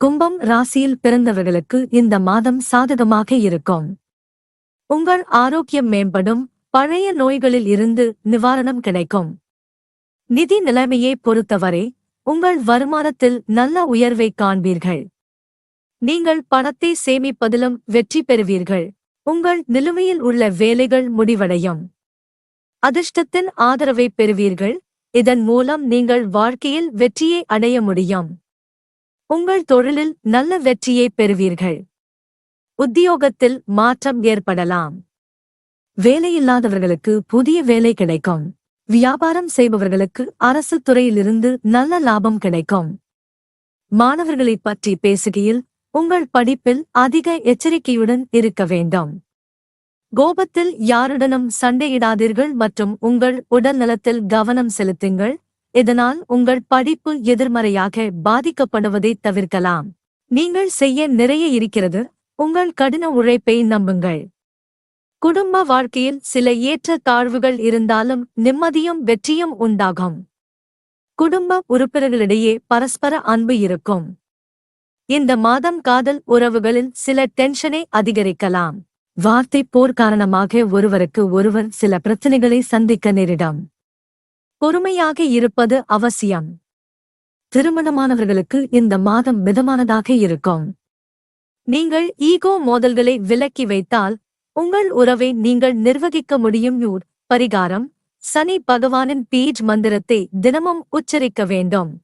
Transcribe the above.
கும்பம் ராசியில் பிறந்தவர்களுக்கு இந்த மாதம் சாதகமாக இருக்கும். உங்கள் ஆரோக்கியம் மேம்படும் பழைய நோய்களில் இருந்து நிவாரணம் கிடைக்கும். நிதி நிலைமையை பொறுத்தவரை உங்கள் வருமானத்தில் நல்ல உயர்வை காண்பீர்கள். நீங்கள் பணத்தை சேமிப்பதிலும் வெற்றி பெறுவீர்கள். உங்கள் நிலுவையில் உள்ள வேலைகள் முடிவடையும். அதிர்ஷ்டத்தின் ஆதரவை பெறுவீர்கள். இதன் மூலம் நீங்கள் வாழ்க்கையில் வெற்றியை அடைய முடியும். உங்கள் தொழிலில் நல்ல வெற்றியை பெறுவீர்கள். உத்தியோகத்தில் மாற்றம் ஏற்படலாம். வேலையில்லாதவர்களுக்கு புதிய வேலை கிடைக்கும். வியாபாரம் செய்பவர்களுக்கு அரசு துறையிலிருந்து நல்ல லாபம் கிடைக்கும். மாணவர்களைப் பற்றி பேசுகையில் உங்கள் படிப்பில் அதிக எச்சரிக்கையுடன் இருக்க வேண்டும். கோபத்தில் யாருடனும் சண்டையிடாதீர்கள் மற்றும் உங்கள் உடல் நலத்தில் கவனம் செலுத்துங்கள். இதனால் உங்கள் படிப்பு எதிர்மறையாக பாதிக்கப்படுவதை தவிர்க்கலாம். நீங்கள் செய்ய நிறைய இருக்கிறது உங்கள் கடின உழைப்பை நம்புங்கள். குடும்ப வாழ்க்கையில் சில ஏற்ற தாழ்வுகள் இருந்தாலும் நிம்மதியும் வெற்றியும் உண்டாகும். குடும்ப உறுப்பினர்களிடையே பரஸ்பர அன்பு இருக்கும். இந்த மாதம் காதல் உறவுகளில் சில டென்ஷனை அதிகரிக்கலாம். வார்த்தை போர் காரணமாக ஒருவருக்கு ஒருவர் சில பிரச்சனைகளை சந்திக்க நேரிடும். பொறுமையாக இருப்பது அவசியம். திருமணமானவர்களுக்கு இந்த மாதம் மிதமானதாக இருக்கும். நீங்கள் ஈகோ மோதல்களை விலக்கி வைத்தால் உங்கள் உறவை நீங்கள் நிர்வகிக்க முடியும். யூர் பரிகாரம் சனி பகவானின் பீஜ் மந்திரத்தை தினமும் உச்சரிக்க வேண்டும்.